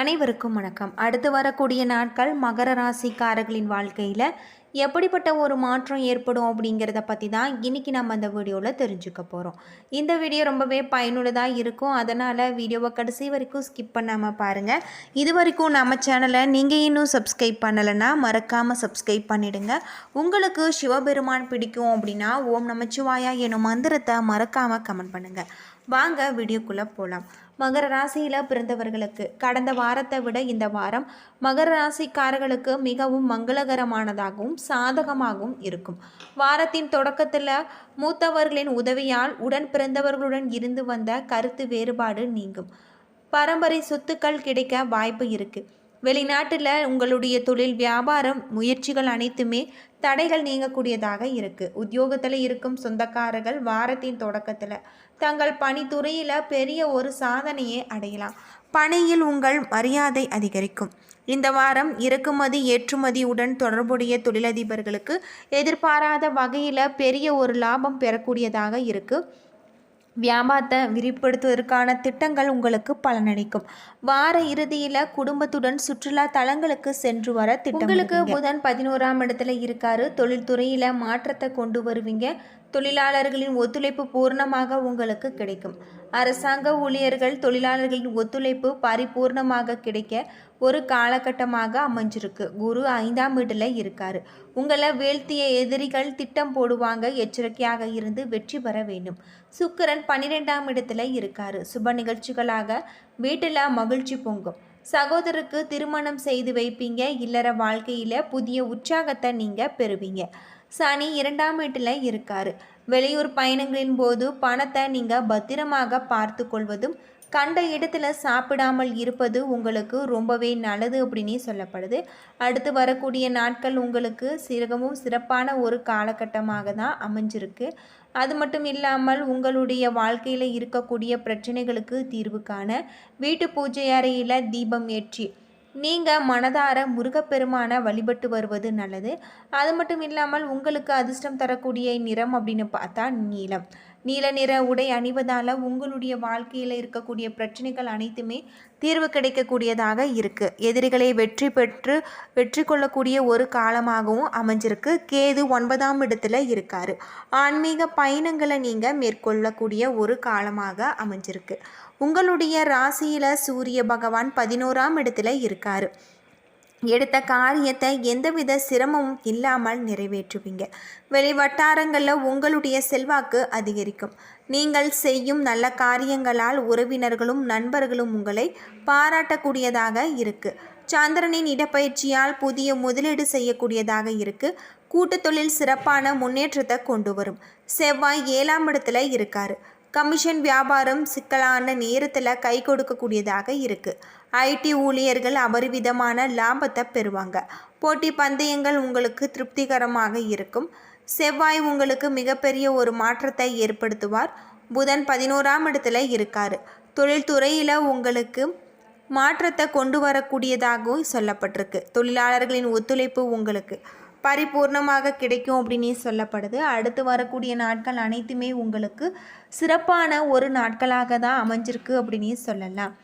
அனைவருக்கும் வணக்கம். அடுத்து வரக்கூடிய நாட்கள் மகர ராசிக்காரர்களின் வாழ்க்கையில் எப்படிப்பட்ட ஒரு மாற்றம் ஏற்படும் அப்படிங்கிறத பற்றி தான் இன்றைக்கி நம்ம அந்த வீடியோவில் தெரிஞ்சுக்க போகிறோம் இந்த வீடியோ ரொம்பவே பயனுள்ளதாக இருக்கும். அதனால் வீடியோவை கடைசி வரைக்கும் ஸ்கிப் பண்ணாமல் பாருங்கள் இது வரைக்கும் நம்ம சேனலை நீங்கள் இன்னும் சப்ஸ்கிரைப் பண்ணலைன்னா மறக்காமல் சப்ஸ்கிரைப் பண்ணிடுங்க. உங்களுக்கு சிவபெருமான் பிடிக்கும் அப்படின்னா ஓம் நமச்சிவாயா எனும் மந்திரத்தை மறக்காமல் கமெண்ட் பண்ணுங்கள் வாங்க வீடியோக்குள்ளே போகலாம் மகர ராசியில் பிறந்தவர்களுக்கு கடந்த வாரத்தை விட இந்த வாரம் மகர ராசிக்காரர்களுக்கு மிகவும் மங்களகரமானதாகவும் சாதகமாகவும் இருக்கும். வாரத்தின் தொடக்கத்தில் மூத்தவர்களின் உதவியால் உடன் பிறந்தவர்களுடன் இருந்து வந்த கருத்து வேறுபாடு நீங்கும். பரம்பரை சொத்துக்கள் கிடைக்க வாய்ப்பு இருக்குது வெளிநாட்டில் உங்களுடைய தொழில் வியாபாரம் முயற்சிகள் அனைத்துமே தடைகள் நீங்கக்கூடியதாக இருக்குது உத்தியோகத்தில் இருக்கும் சொந்தக்காரர்கள் வாரத்தின் தொடக்கத்தில் தங்கள் பணித்துறையில் பெரிய ஒரு சாதனையை அடையலாம். பணியில் உங்கள் மரியாதை அதிகரிக்கும். இந்த வாரம் இறக்குமதி ஏற்றுமதியுடன் தொடர்புடைய தொழிலதிபர்களுக்கு எதிர்பாராத வகையில் பெரிய ஒரு லாபம் பெறக்கூடியதாக இருக்குது வியாபாரத்தை விரிப்படுத்துவதற்கான திட்டங்கள் உங்களுக்கு பலனளிக்கும். வார இறுதியில் குடும்பத்துடன் சுற்றுலா தலங்களுக்கு சென்று வர திட்டம் உங்களுக்கு புதன் பதினோராம் இடத்துல இருக்காரு. தொழில்துறையில் மாற்றத்தை கொண்டு வருவீங்க. தொழிலாளர்களின் ஒத்துழைப்பு பூர்ணமாக உங்களுக்கு கிடைக்கும். அரசாங்க ஊழியர்கள் தொழிலாளர்களின் ஒத்துழைப்பு பரிபூர்ணமாக கிடைக்க ஒரு காலகட்டமாக அமைஞ்சிருக்கு. குரு ஐந்தாம் வீட்டில் இருக்காரு. உங்களை வீழ்த்திய எதிரிகள் திட்டம் போடுவாங்க. எச்சரிக்கையாக இருந்து வெற்றி பெற வேண்டும். சுக்கிரன் பன்னிரெண்டாம் இடத்துல இருக்காரு. சுப நிகழ்ச்சிகளாக வீட்டில் மகிழ்ச்சி பொங்கும். சகோதரருக்கு திருமணம் செய்து வைப்பீங்க. இல்லற வாழ்க்கையில் புதிய உற்சாகத்தை நீங்கள் பெறுவீங்க. சனி இரண்டாம் வீட்டில் இருக்காரு. வெளியூர் பயணங்களின் போது பணத்தை நீங்கள் பத்திரமாக பார்த்து கொள்வதும் கண்ட இடத்துல சாப்பிடாமல் இருப்பது உங்களுக்கு ரொம்பவே நல்லது அப்படின்னு சொல்லப்படுது. அடுத்து வரக்கூடிய நாட்கள் உங்களுக்கு சிறகவும் சிறப்பான ஒரு காலகட்டமாக தான் அமைஞ்சிருக்கு. அது மட்டும் இல்லாமல் உங்களுடைய வாழ்க்கையில் இருக்கக்கூடிய பிரச்சனைகளுக்கு தீர்வு காண வீட்டு பூஜை அறையில் தீபம் ஏற்றி நீங்கள் மனதார முருகப்பெருமானை வழிபட்டு வருவது நல்லது. அது மட்டும் இல்லாமல் உங்களுக்கு அதிர்ஷ்டம் தரக்கூடிய நிறம் அப்படின்னு பார்த்தா நீலம். நீல நிற உடை அணிவதால் உங்களுடைய வாழ்க்கையில் இருக்கக்கூடிய பிரச்சனைகள் அனைத்துமே தீர்வு கிடைக்கக்கூடியதாக இருக்குது எதிரிகளை வெற்றி பெற்று வெற்றி கொள்ளக்கூடிய ஒரு காலமாகவும் அமைஞ்சிருக்கு. கேது ஒன்பதாம் இடத்துல இருக்கார். ஆன்மீக பயணங்களை நீங்கள் மேற்கொள்ளக்கூடிய ஒரு காலமாக அமைஞ்சிருக்கு. உங்களுடைய ராசியில் சூரிய பகவான் பதினோராம் இடத்துல இருக்கார். எடுத்த காரியத்தை எந்தவித சிரமமும் இல்லாமல் நிறைவேற்றுவீங்க. வெளிவட்டாரங்களில் உங்களுடைய செல்வாக்கு அதிகரிக்கும். நீங்கள் செய்யும் நல்ல காரியங்களால் உறவினர்களும் நண்பர்களும் உங்களை பாராட்டக்கூடியதாக இருக்குது சந்திரனின் இடப்பயிற்சியால் புதிய முதலீடு செய்யக்கூடியதாக இருக்குது கூட்டு தொழில் சிறப்பான முன்னேற்றத்தை கொண்டு வரும். செவ்வாய் ஏழாம் இடத்துல இருக்காரு. கமிஷன் வியாபாரம் சிக்கலான நேரத்தில் கை கொடுக்கக்கூடியதாக இருக்குது ஐடி ஊழியர்கள் அபரிவிதமான லாபத்தை பெறுவாங்க. போட்டி பந்தயங்கள் உங்களுக்கு திருப்திகரமாக இருக்கும். செவ்வாய் உங்களுக்கு மிகப்பெரிய ஒரு மாற்றத்தை ஏற்படுத்துவார். புதன் பதினோராம் இடத்துல இருக்கார். தொழில்துறையில் உங்களுக்கு மாற்றத்தை கொண்டு வரக்கூடியதாகவும் சொல்லப்பட்டிருக்கு. தொழிலாளர்களின் ஒத்துழைப்பு உங்களுக்கு பரிபூர்ணமாக கிடைக்கும் அப்படின்னு சொல்லப்படுது. அடுத்து வரக்கூடிய நாட்கள் அனைத்துமே உங்களுக்கு சிறப்பான ஒரு நாட்களாக தான் அமைஞ்சிருக்கு அப்படின்னு சொல்லலாம்.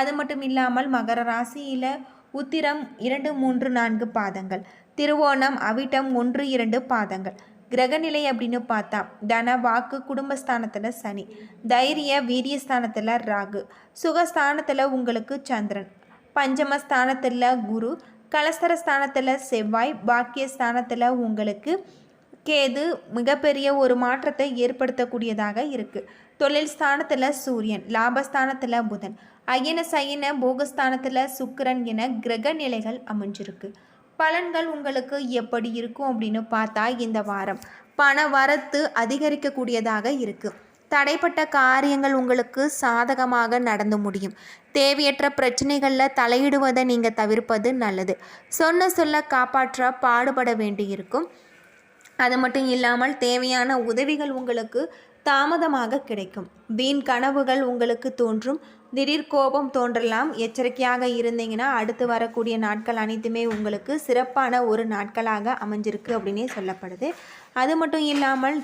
அது மட்டும் இல்லாமல் மகர ராசியில் உத்திரம் இரண்டு மூன்று நான்கு பாதங்கள். திருவோணம் அவிட்டம் ஒன்று இரண்டு பாதங்கள். கிரகநிலை அப்படின்னு பார்த்தா தன வாக்கு குடும்பஸ்தானத்தில் சனி. தைரிய வீரியஸ்தானத்தில் ராகு. சுகஸ்தானத்தில் உங்களுக்கு சந்திரன். பஞ்சமஸ்தானத்தில் குரு. கலஸ்தர ஸ்தானத்தில் செவ்வாய். பாக்கியஸ்தானத்தில் உங்களுக்கு கேது மிகப்பெரிய ஒரு மாற்றத்தை ஏற்படுத்தக்கூடியதாக இருக்குது தொழில் ஸ்தானத்தில் சூரியன் லாபஸ்தானத்தில் புதன் அயன சயன போகஸ்தானத்தில் சுக்கரன் என கிரக நிலைகள் அமைஞ்சிருக்கு. பலன்கள் உங்களுக்கு எப்படி இருக்கும் அப்படின்னு பார்த்தா இந்த வாரம் பண வரத்து அதிகரிக்கக்கூடியதாக இருக்குது தடைப்பட்ட காரியங்கள் உங்களுக்கு சாதகமாக நடந்து முடியும். தேவையற்ற பிரச்சனைகளில் தலையிடுவதை நீங்கள் தவிர்ப்பது நல்லது. சொன்ன சொல்ல காப்பாற்ற பாடுபட வேண்டியிருக்கும். அது மட்டும் இல்லாமல் தேவையான உதவிகள் உங்களுக்கு தாமதமாக கிடைக்கும். வீண் கனவுகள் உங்களுக்கு தோன்றும். திடீர் கோபம் தோன்றலாம். எச்சரிக்கையாக இருந்தீங்கன்னா அடுத்து வரக்கூடிய நாட்கள் அனைத்துமே உங்களுக்கு சிறப்பான ஒரு நாட்களாக அமைஞ்சிருக்கு அப்படின்னே சொல்லப்படுது. அது மட்டும் இல்லாமல்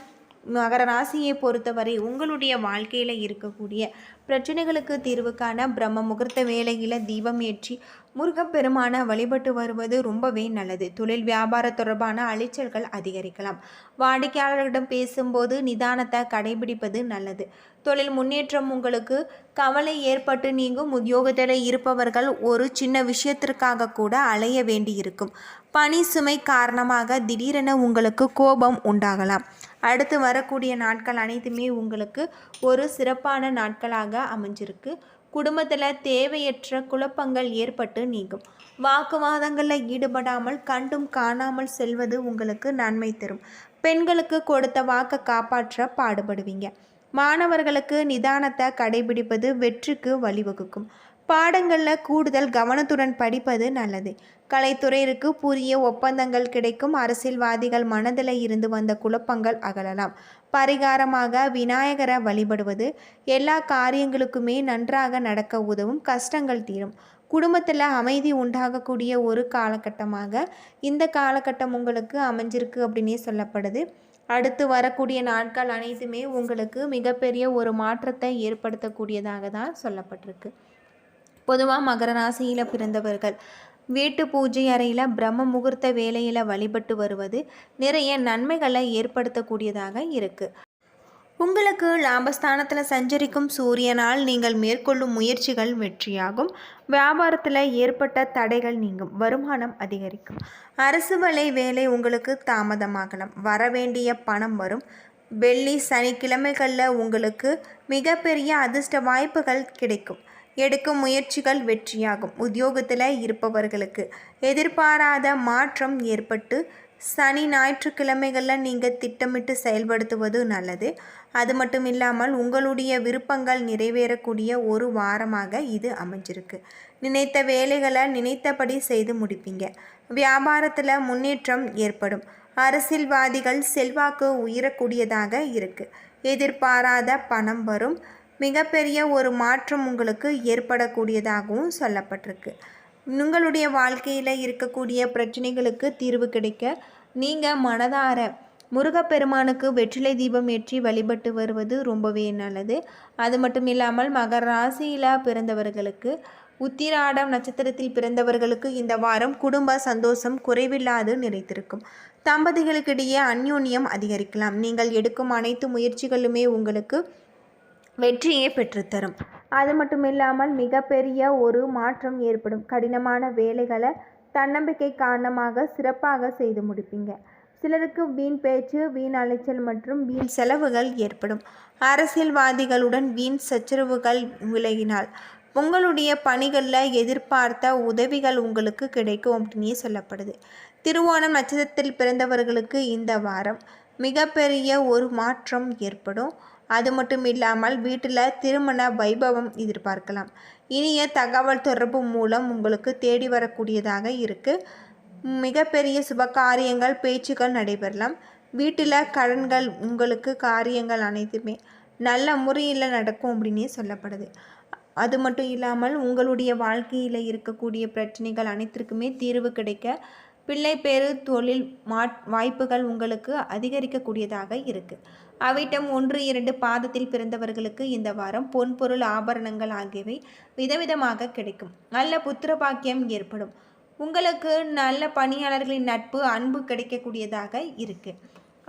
மகர ராசியை பொறுத்தவரை உங்களுடைய வாழ்க்கையில் இருக்கக்கூடிய பிரச்சனைகளுக்கு தீர்வு காண பிரம்ம முகூர்த்த வேலையில் தீபம் ஏற்றி முருகப்பெருமான வழிபட்டு வருவது ரொம்பவே நல்லது. தொழில் வியாபார தொடர்பான அலைச்சல்கள் அதிகரிக்கலாம். வாடிக்கையாளர்களிடம் பேசும்போது நிதானத்தை கடைபிடிப்பது நல்லது. தொழில் முன்னேற்றம் உங்களுக்கு கவலை ஏற்பட்டு நீங்கும். உத்தியோகத்தில் இருப்பவர்கள் ஒரு சின்ன விஷயத்திற்காக கூட அலைய வேண்டியிருக்கும். பணி சுமை காரணமாக திடீரென உங்களுக்கு கோபம் உண்டாகலாம். அடுத்து வரக்கூடிய நாட்கள் அனைத்துமே உங்களுக்கு ஒரு சிறப்பான நாட்களாக அமைஞ்சிருக்கு. குடும்பத்தில் தேவையற்ற குழப்பங்கள் ஏற்பட்டு நீங்கும். வாக்குவாதங்களில் ஈடுபடாமல் கண்டும் காணாமல் செல்வது உங்களுக்கு நன்மை தரும். பெண்களுக்கு கொடுத்த வாக்கை காப்பாற்ற பாடுபடுவீங்க. மாணவர்களுக்கு நிதானத்தை கடைபிடிப்பது வெற்றிக்கு வழிவகுக்கும். பாடங்களில் கூடுதல் கவனத்துடன் படிப்பது நல்லது. கலைத்துறையிற்கு புதிய ஒப்பந்தங்கள் கிடைக்கும். அரசியல்வாதிகள் மனதில் இருந்து வந்த குழப்பங்கள் அகலலாம். பரிகாரமாக விநாயகரை வழிபடுவது எல்லா காரியங்களுக்குமே நன்றாக நடக்க உதவும் கஷ்டங்கள் தீரும். குடும்பத்தில் அமைதி உண்டாகக்கூடிய ஒரு காலகட்டமாக இந்த காலகட்டம் உங்களுக்கு அமைஞ்சிருக்கு அப்படின்னே சொல்லப்படுது. அடுத்து வரக்கூடிய நாட்கள் அனைத்துமே உங்களுக்கு மிகப்பெரிய ஒரு மாற்றத்தை ஏற்படுத்தக்கூடியதாக தான் சொல்லப்பட்டிருக்கு. பொதுவாக மகர ராசியில் பிறந்தவர்கள். வீட்டு பூஜை அறையில் பிரம்ம முகூர்த்த வேலையில் வழிபட்டு வருவது நிறைய நன்மைகளை ஏற்படுத்தக்கூடியதாக இருக்குது உங்களுக்கு லாபஸ்தானத்தில் சஞ்சரிக்கும் சூரியனால் நீங்கள் மேற்கொள்ளும் முயற்சிகள் வெற்றியாகும். வியாபாரத்தில் ஏற்பட்ட தடைகள் நீங்கும். வருமானம் அதிகரிக்கும். அரசு வலை வேலை உங்களுக்கு தாமதமாகலாம். வரவேண்டிய பணம் வரும். வெள்ளி சனிக்கிழமைகளில் உங்களுக்கு மிகப்பெரிய அதிர்ஷ்ட வாய்ப்புகள் கிடைக்கும். எடுக்கும் முயற்சிகள் வெற்றியாகும். உத்தியோகத்தில் இருப்பவர்களுக்கு எதிர்பாராத மாற்றம் ஏற்பட்டு சனி ஞாயிற்றுக்கிழமைகளில் நீங்கள் திட்டமிட்டு செயல்படுத்துவது நல்லது. அது மட்டும் இல்லாமல் உங்களுடைய விருப்பங்கள் நிறைவேறக்கூடிய ஒரு வாரமாக இது அமைஞ்சிருக்கு. நினைத்த வேலைகளை நினைத்தபடி செய்து முடிப்பீங்க. வியாபாரத்தில் முன்னேற்றம் ஏற்படும். அரசியல்வாதிகள் செல்வாக்கு உயரக்கூடியதாக இருக்குது எதிர்பாராத பணம் வரும். மிகப்பெரிய ஒரு மாற்றம் உங்களுக்கு ஏற்படக்கூடியதாகவும் சொல்லப்பட்டிருக்கு. உங்களுடைய வாழ்க்கையில் இருக்கக்கூடிய பிரச்சனைகளுக்கு தீர்வு கிடைக்க நீங்கள் மனதார முருகப்பெருமானுக்கு வெற்றிலை தீபம் ஏற்றி வழிபட்டு வருவது ரொம்பவே நல்லது. அது மட்டும் இல்லாமல் மகர ராசியில் பிறந்தவர்களுக்கு உத்திராடம் நட்சத்திரத்தில் பிறந்தவர்களுக்கு இந்த வாரம் குடும்ப சந்தோஷம் குறைவில்லாது நிறைத்திருக்கும் தம்பதிகளுக்கிடையே அந்யோன்யம் அதிகரிக்கலாம். நீங்கள் எடுக்கும் அனைத்து முயற்சிகளுமே உங்களுக்கு வெற்றியை பெற்றுத்தரும். அது மட்டும் இல்லாமல் மிகப்பெரிய ஒரு மாற்றம் ஏற்படும். கடினமான வேலைகளை தன்னம்பிக்கை காரணமாக சிறப்பாக செய்து முடிப்பீங்க. சிலருக்கு வீண் பேச்சு வீண் அலைச்சல் மற்றும் வீண் செலவுகள் ஏற்படும். அரசியல்வாதிகளுடன் வீண் சச்சரவுகள் விலகினால் உங்களுடைய பணிகளில் எதிர்பார்த்த உதவிகள் உங்களுக்கு கிடைக்கும் அப்படின்னே சொல்லப்படுது. திருவோணம் நட்சத்திரத்தில் பிறந்தவர்களுக்கு இந்த வாரம் மிகப்பெரிய ஒரு மாற்றம் ஏற்படும். அது மட்டும் இல்லாமல் வீட்டில் திருமண வைபவம் எதிர்பார்க்கலாம். இனிய தகவல் தொடர்பு மூலம் உங்களுக்கு தேடி வரக்கூடியதாக இருக்குது மிகப்பெரிய சுபகாரியங்கள் பேச்சுக்கள் நடைபெறலாம். வீட்டில் கடன்கள் உங்களுக்கு காரியங்கள் அனைத்துமே நல்ல முறையில் நடக்கும் அப்படின்னே சொல்லப்படுது. அது மட்டும் இல்லாமல் உங்களுடைய வாழ்க்கையில் இருக்கக்கூடிய பிரச்சனைகள் அனைத்திற்குமே தீர்வு கிடைக்க பிள்ளை பேரு தொழில் மா வாய்ப்புகள் உங்களுக்கு அதிகரிக்கக்கூடியதாக இருக்குது அவிட்டம் ஒன்று இரண்டு பாதத்தில் பிறந்தவர்களுக்கு இந்த வாரம் பொன்பொருள் ஆபரணங்கள் ஆகியவை விதவிதமாக கிடைக்கும். நல்ல புத்திர பாக்கியம் ஏற்படும். உங்களுக்கு நல்ல பணியாளர்களின் நட்பு அன்பு கிடைக்கக்கூடியதாக இருக்குது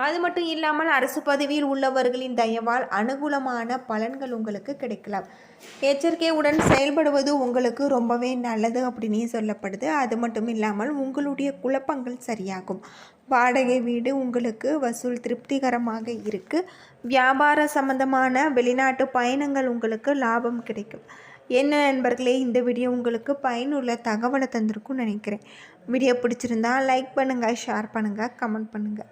அது மட்டும் இல்லாமல் அரசு பதவியில் உள்ளவர்களின் தயவால் அனுகூலமான பலன்கள் உங்களுக்கு கிடைக்கலாம். எச்சரிக்கையுடன் செயல்படுவது உங்களுக்கு ரொம்பவே நல்லது அப்படின்னே சொல்லப்படுது. அது மட்டும் இல்லாமல் உங்களுடைய குழப்பங்கள் சரியாகும். வாடகை வீடு உங்களுக்கு வசூல் திருப்திகரமாக இருக்குது வியாபார சம்பந்தமான வெளிநாட்டு பயணங்கள் உங்களுக்கு லாபம் கிடைக்கும். என்ன நண்பர்களே இந்த வீடியோ உங்களுக்கு பயனுள்ள தகவலை தந்திருக்கும்னு நினைக்கிறேன். வீடியோ பிடிச்சிருந்தா லைக் பண்ணுங்கள் ஷேர் பண்ணுங்கள் கமெண்ட் பண்ணுங்கள்